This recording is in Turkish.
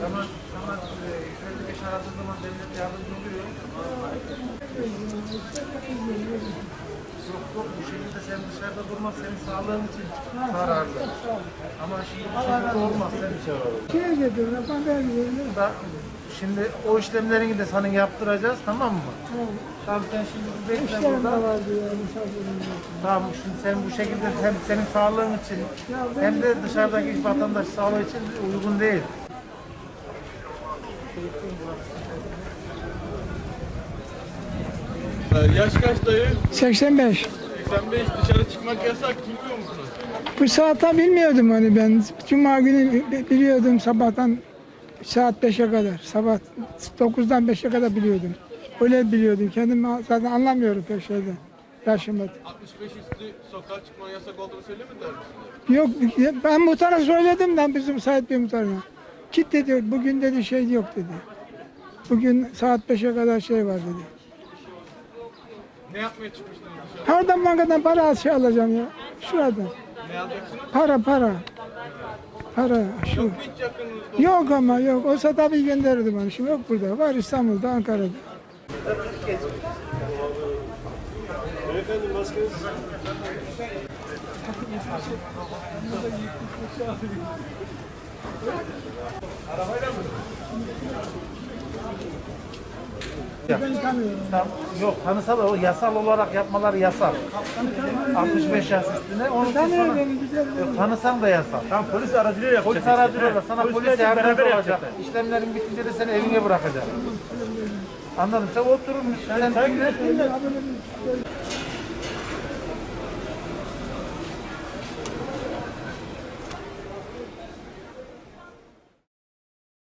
Zaman, zaman e, 155 aradığı zaman bu şekilde sen dışarıda durmaz senin sağlığın için zararlı. Ama şimdi olmaz. Şeye gidiyorum, ben. Da, şimdi o işlemlerini de sana yaptıracağız tamam mı? Tamam sen şimdi bu bekle İşlerim de burada. var diyor, misafirim var. Tamam şimdi sen bu şekilde hem senin sağlığın için hem de dışarıdaki vatandaş sağlığı için uygun değil. Ee, Yaş kaç dayı? 85. 85 dışarı çıkmak yasak bilmiyor musunuz? Bu saatte bilmiyordum onu ben. Cuma günü bi- biliyordum sabahtan saat 5'e kadar. Sabah 9'dan 5'e kadar biliyordum. Öyle biliyordum. Kendim zaten anlamıyorum pek şeyden. Yaşımda. 65 üstü sokağa çıkmanın yasak olduğunu söylemediler mi size? Yok ben muhtara söyledim lan bizim sahip bir muhtarına. Git dedi bugün dedi şey yok dedi. Bugün saat 5'e kadar şey var dedi. Ne yapmaya çıkmıştınız dışarı? Oradan bankadan para şey alacağım ya. Şuradan. Ne alacaksınız? Para para. Para şu. Yok hiç yakınınızda? Yok ama yok. Olsa tabii gönderirdim onu. Şimdi yok burada. Var İstanbul'da, Ankara'da. Tam, yok tanısal o yasal olarak yapmaları yasak. 65 yaş üstüne onun için Tanıyor sana, beni güzel. yok, tanısan da yasak. Tam polis aracılığıyla yapacak. Polis aracılığıyla sana Polisler polis yardımcı olacak. İşlemlerin bitince de seni evine bırakacak. Anladım. Sen oturur musun? Sen, Sen